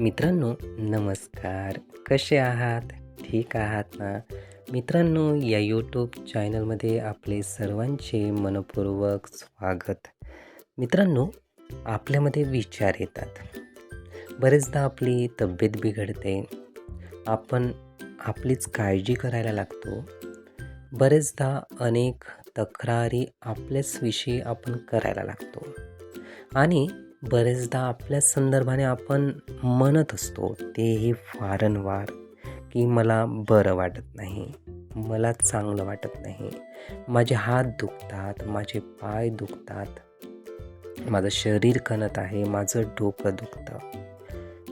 मित्रांनो नमस्कार. कसे आहात? ठीक आहात ना? मित्रांनो या यूट्यूब चॅनलमध्ये आपले सर्वांचे मनपूर्वक स्वागत. मित्रांनो आपल्यामध्ये विचार येतात. बरेचदा आपली तब्येत बिघडते. आपण आपलीच काळजी करायला लागतो. बरेचदा अनेक तक्रारी आपल्याच विषयी आपण करायला लागतो. आणि बरेचदा आपल्याच संदर्भाने आपण म्हणत असतो तेही वारंवार की मला बरं वाटत नाही मला चांगलं वाटत नाही. माझे हात दुखतात माझे पाय दुखतात माझं शरीर कणत आहे माझं डोकं दुखतं.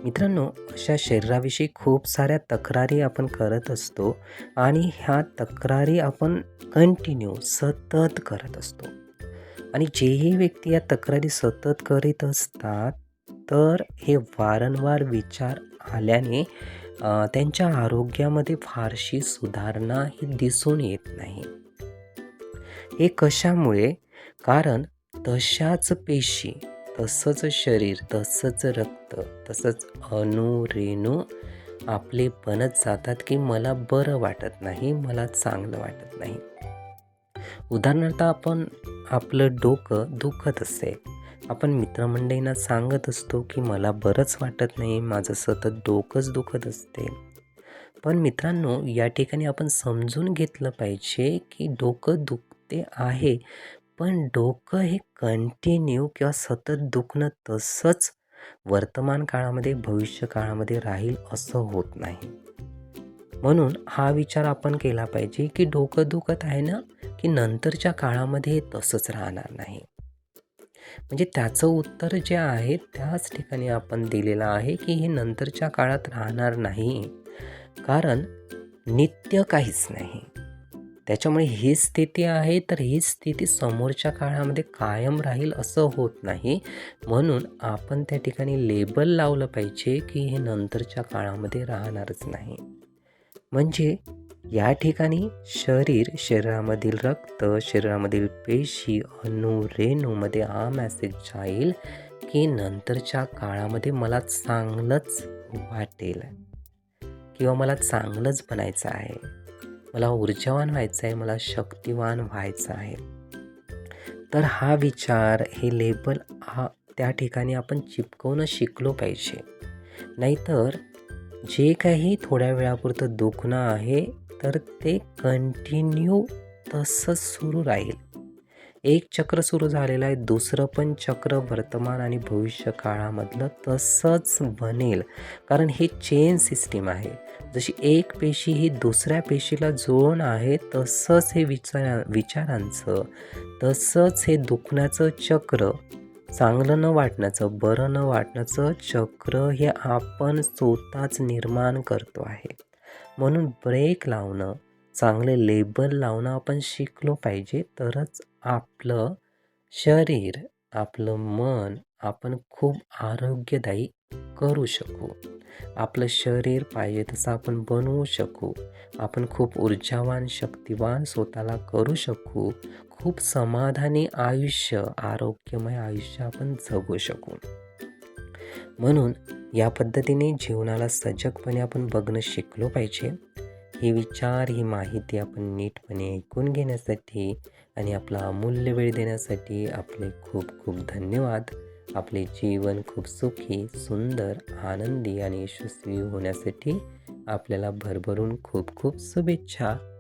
मित्रांनो अशा शरीराविषयी खूप साऱ्या तक्रारी आपण करत असतो आणि ह्या तक्रारी आपण कंटिन्यू सतत करत असतो. आणि जेही व्यक्ती या तक्रारी सतत करीत असतात तर हे वारंवार विचार आल्याने त्यांच्या आरोग्यामध्ये फारशी सुधारणा ही दिसून येत नाही. हे कशामुळे? कारण तशाच पेशी तसंच शरीर तसंच रक्त तसंच अणू रेणू आपले बनत जातात की मला बरं वाटत नाही मला चांगलं वाटत नाही. उदाहरणार्थ आपण आपलं डोकं दुखत असते. आपण मित्रमंडळींना सांगत असतो की मला बरंच वाटत नाही माझं सतत डोकंच दुखत असते. पण मित्रांनो या ठिकाणी आपण समजून घेतलं पाहिजे की डोकं दुखते आहे पण डोकं हे कंटिन्यू किंवा सतत दुखणं तसंच वर्तमान काळामध्ये भविष्य काळामध्ये राहील असं होत नाही. म्हणून हा विचार आपण केला पाहिजे की डोकं दुखत आहे ना? की नंतरच्या काळामध्ये तसंच राहणार नाही. म्हणजे त्याचं उत्तर जे आहे त्याच ठिकाणी आपण दिलेलं आहे की हे नंतरच्या काळात राहणार नाही. कारण नित्य काहीच नाही. त्याच्यामुळे ही स्थिती आहे तर ही स्थिती समोरच्या काळामध्ये कायम राहील असं होत नाही. म्हणून आपण त्या ठिकाणी लेबल लावलं पाहिजे की हे नंतरच्या काळामध्ये राहणारच नाही. म्हणजे या ठिकाणी शरीर शरीरामधील रक्त शरीरामधील पेशी अणू रेणूमध्ये हा मेसेज जाईल की नंतरच्या काळामध्ये मला चांगलंच वाटेल किंवा मला चांगलंच बनायचं आहे. मला ऊर्जावान व्हायचं आहे मला शक्तिवान व्हायचं आहे. तर हा विचार हे लेबल हा त्या ठिकाणी आपण चिपकवणं शिकलो पाहिजे. नाहीतर जे काही थोड्या वेळापुरतं दुखणं आहे तर ते कंटिन्यू तसंच सुरू राहील. एक चक्र सुरू झालेलं आहे दुसरं पण चक्र वर्तमान आणि भविष्य काळामधलं तसंच बनेल. कारण हे चेन सिस्टीम आहे. जशी एक पेशी ही दुसऱ्या पेशीला जुळून आहे तसंच हे विचार विचारांचं तसंच हे दुखण्याचं चक्र चांगलं न वाटण्याचं बरं न वाटण्याचं चक्र हे आपण स्वतःच निर्माण करतो आहे. म्हणून ब्रेक लावणं चांगले लेबल लावणं आपण शिकलो पाहिजे. तरच आपलं शरीर आपलं मन आपण खूप आरोग्यदायी करू शकू. आपलं शरीर पाहिजे तसं आपण बनवू शकू. आपण खूप ऊर्जावान शक्तिवान स्वतःला करू शकू. खूप समाधानी आयुष्य आरोग्यमय आयुष्य आपण जगू शकू. म्हणून या पद्धतीने जीवनाला सजगपणे आपण बघणं शिकलो पाहिजे. हे विचार ही माहिती आपण नीटपणे ऐकून घेण्यासाठी आणि आपला अमूल्य वेळ देण्यासाठी आपले खूप खूप धन्यवाद. आपले जीवन खूप सुखी सुंदर आनंदी आणि यशस्वी होण्यासाठी आपल्याला भरभरून खूप खूप शुभेच्छा.